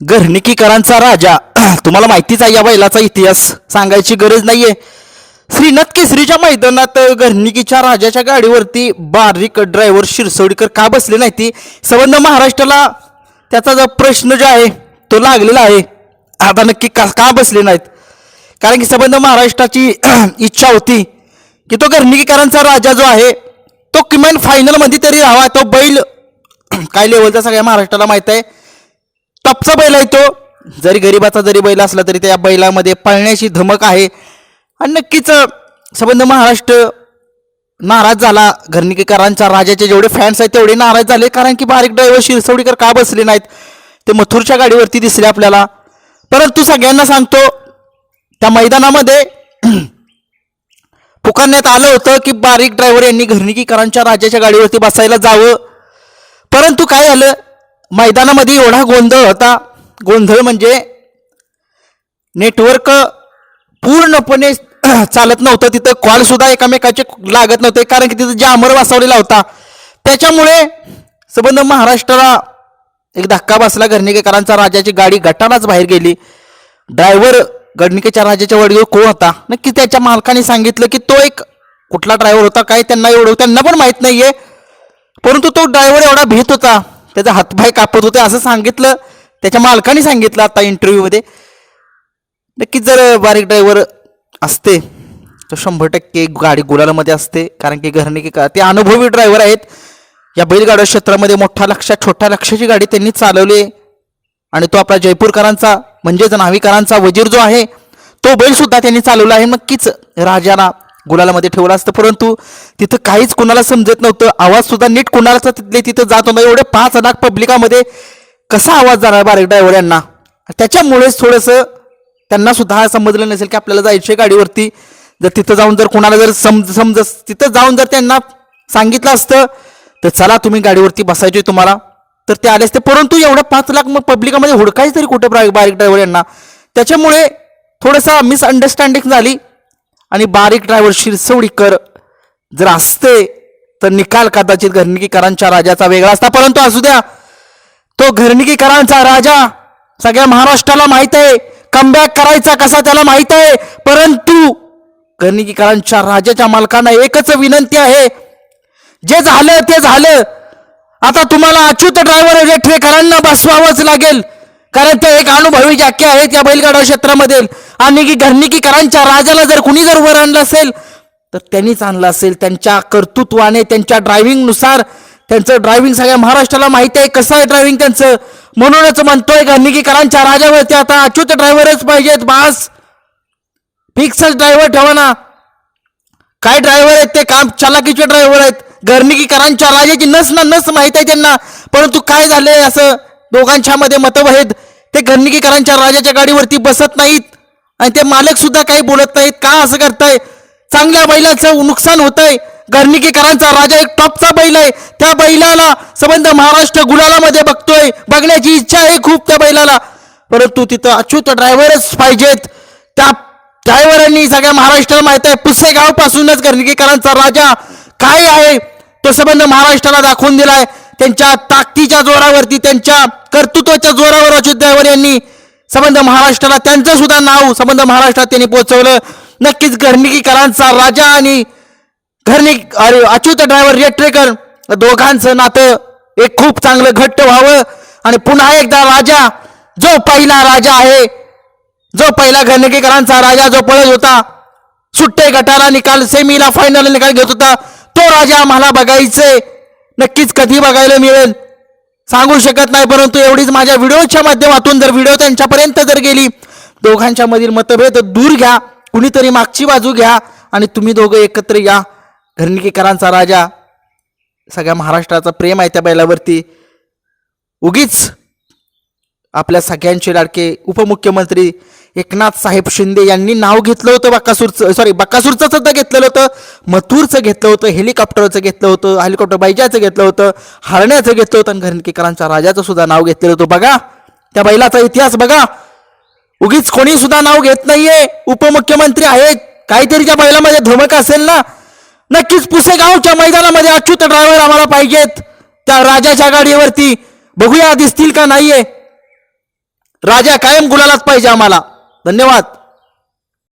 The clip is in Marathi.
घरणिकीकरांचा राजा. तुम्हाला माहितीच आहे या बैलाचा इतिहास. सांगायची गरज नाहीये. श्रीनाथ केसरीच्या मैदानात घरणिकीच्या राजाच्या गाडीवरती बारीक ड्रायव्हर शिरसवडीकर का बसले नाही ती संबंध महाराष्ट्राला त्याचा जो प्रश्न जो आहे तो लागलेला आहे. आता नक्की का का बसले नाहीत? कारण की संबंध महाराष्ट्राची इच्छा होती की तो घरणिकीकरांचा राजा जो आहे तो किमान फायनलमध्ये तरी राहावा. तो बैल काय लेवलचा सगळ्या महाराष्ट्राला माहीत आहे. टपचा बैल आहे तो. जरी गरिबाचा जरी बैल असला तरी त्या बैलामध्ये पळण्याची धमक आहे. आणि नक्कीच संबंध महाराष्ट्र नाराज झाला. घरणिकेकरांच्या राजाचे जेवढे फॅन्स आहेत तेवढे नाराज झाले. कारण की बारीक ड्रायव्हर शिरसवडीकर का बसले नाहीत? ते मथुरच्या गाडीवरती दिसले आपल्याला. परंतु सगळ्यांना सांगतो त्या मैदानामध्ये पुकारण्यात आलं होतं की बारीक ड्रायव्हर यांनी घरणिकीकरांच्या राजाच्या गाडीवरती बसायला जावं. परंतु काय झालं? मैदानामध्ये एवढा गोंधळ होता. गोंधळ म्हणजे नेटवर्क पूर्णपणे चालत नव्हतं. तिथं कॉलसुद्धा एकामेकाचे लागत नव्हते. कारण की तिथं जामर वाचवलेला होता. त्याच्यामुळे संबंध महाराष्ट्राला एक धक्का बसला घरणिकेकरांचा. राजाची गाडी गटालाच बाहेर गेली. ड्रायव्हर गडनिकेच्या राजाच्या वडील कोण होता? नक्की त्याच्या मालकाने सांगितलं की तो एक कुठला ड्रायव्हर होता? काय त्यांना एवढं त्यांना पण माहीत नाहीये. परंतु तो ड्रायव्हर एवढा भीत होता. त्याचा हातभाय कापत होते असं सांगितलं. त्याच्या मालकाने सांगितलं आता इंटरव्ह्यूमध्ये नक्कीच जर बारीक ड्रायव्हर असते तर शंभर टक्के गाडी गुलालामध्ये असते. कारण की घरने की का ते अनुभवी ड्रायव्हर आहेत. या बैलगाड्या क्षेत्रामध्ये मोठा लक्ष छोट्या लक्षाची गाडी त्यांनी चालवली. आणि तो आपला जयपूरकरांचा म्हणजेच नाविकरांचा वजीर जो आहे तो बैलसुद्धा त्यांनी चालवला आहे. नक्कीच राजाला गुलालामध्ये ठेवला असतं परंतु तिथं काहीच कुणाला समजत नव्हतं. आवाज सुद्धा नीट कुणालाच तिथले तिथं जात होता एवढे पाच लाख पब्लिकामध्ये कसा आवाज जाणार बारीक ड्रायव्हर यांना? त्याच्यामुळेच थोडंसं त्यांना सुद्धा हा समजलं नसेल की आपल्याला जायचं आहे गाडीवरती. जर तिथं जाऊन जर कोणाला जर समज समज तिथं जाऊन जर त्यांना सांगितलं असतं तर चला तुम्ही गाडीवरती बसायचे तुम्हाला. तर ते आले असते परंतु एवढं पाच लाख मग पब्लिकामध्ये हुडकायच तरी कुठं बारीक ड्रायव्हर यांना? त्याच्यामुळे थोडंसं मिसअंडरस्टँडिंग झाली. आणि बारीक ड्रायव्हर शिरसवडीकर जर असते तर निकाल कदाचित घरणिकीकरांच्या राजाचा वेगळा असता. परंतु असू द्या तो घरणिकीकरांचा राजा सगळ्या महाराष्ट्राला माहीत आहे. कमबॅक करायचा कसा त्याला माहीत आहे. परंतु घरणिकीकरांच्या राजाच्या मालकांना एकच विनंती आहे. जे झालं ते झालं. आता तुम्हाला अच्युत ड्रायव्हर रेठरेकरांना बसवावंच लागेल. कारण ते एक अनुभवी जाके आहेत या बैलगाडा क्षेत्रामध्ये. आणि की घरणिकीकरांच्या राजाला जर कुणी जर वर आणलं असेल तर त्यांनीच आणलं असेल. त्यांच्या कर्तृत्वाने त्यांच्या ड्रायव्हिंगनुसार त्यांचं ड्रायव्हिंग सगळ्या महाराष्ट्राला माहिती आहे. कसं आहे ड्रायव्हिंग त्यांचं? म्हणूनच म्हणतोय घरणिकीकरांच्या राजावरती आता अच्युत ड्रायव्हरच पाहिजेत बास. फिक्सच ड्रायव्हर ठेवा ना. काय ड्रायव्हर आहेत ते? काम चालाकीचे ड्रायव्हर आहेत. घरणिकीकरांच्या राजाची नस ना नस माहीत आहे त्यांना. परंतु काय झालंय असं दोघांच्या मध्ये मतभेद? ते घरणिकीकरांच्या राजाच्या गाडीवरती बसत नाहीत. आणि ते मालक सुद्धा काही बोलत नाहीत. का असं करताय? चांगल्या बैलाचं नुकसान होतंय. घरणिकीकरांचा राजा एक टॉपचा बैल आहे. त्या बैलाला संबंध महाराष्ट्र गुलालामध्ये बघतोय. बघण्याची इच्छा आहे खूप त्या बैलाला. परंतु तिथं अच्युत ड्रायव्हरच पाहिजेत. त्या ड्रायव्हरांनी सगळ्या महाराष्ट्राला माहीत आहे. पुसेगाव पासूनच राजा काय आहे? तो संबंध महाराष्ट्राला दाखवून दिलाय. त्यांच्या ताकदीच्या जोरावरती त्यांच्या कर्तृत्वाच्या जोरावर अच्युत ड्रायव्हर यांनी संबंध महाराष्ट्राला त्यांचं सुद्धा नाव संबंध महाराष्ट्रात त्यांनी पोहोचवलं. नक्कीच घरणिकीकरांचा राजा आणि घरनी अरे अच्युत ड्रायव्हर रेट्रेकर दोघांचं नातं एक खूप चांगलं घट्ट व्हावं. आणि पुन्हा एकदा राजा जो पहिला राजा आहे जो पहिला घरणिकीकरांचा राजा जो पळत होता सुट्टे गटाला निकाल सेमीला फायनल निकाल घेत होता तो राजा आम्हाला बघायचंय. नक्कीच कधी बघायला मिळेल. सांगू शकत नाही परंतु एवढीच माझ्या व्हिडिओच्या माध्यमातून जर व्हिडिओ त्यांच्यापर्यंत जर गेली दोघांच्या मधील मतभेद दूर घ्या कुणीतरी मागची बाजू घ्या आणि तुम्ही दोघं एकत्र या. घरणिकेकरांचा राजा सगळ्या महाराष्ट्राचा प्रेम आहे त्या बैलावरती. उगीच आपल्या सगळ्यांचे लाडके उपमुख्यमंत्री एकनाथ साहेब शिंदे यांनी नाव घेतलं होतं बक्कासूरचं सॉरी बक्कासूरचं सुद्धा घेतलेलं होतं मथुरचं घेतलं होतं हेलिकॉप्टरचं घेतलं होतं हेलिकॉप्टर बैजाचं घेतलं होतं हरण्याचं घेतलं होतं आणि घरणकेकरांच्या राजाचं सुद्धा नाव घेतलेलं होतं. बघा त्या बैलाचा इतिहास बघा. उगीच कोणी सुद्धा नाव घेत नाहीये. उपमुख्यमंत्री आहेत. काहीतरी त्या बैलामध्ये धमक असेल ना? नक्कीच पुसेगावच्या मैदानामध्ये अच्युत ड्रायव्हर आम्हाला पाहिजेत. त्या राजाच्या गाडीवरती बघूया दिसतील का नाहीये. राजा कायम गुलालाच पाहिजे आम्हाला. धन्यवाद.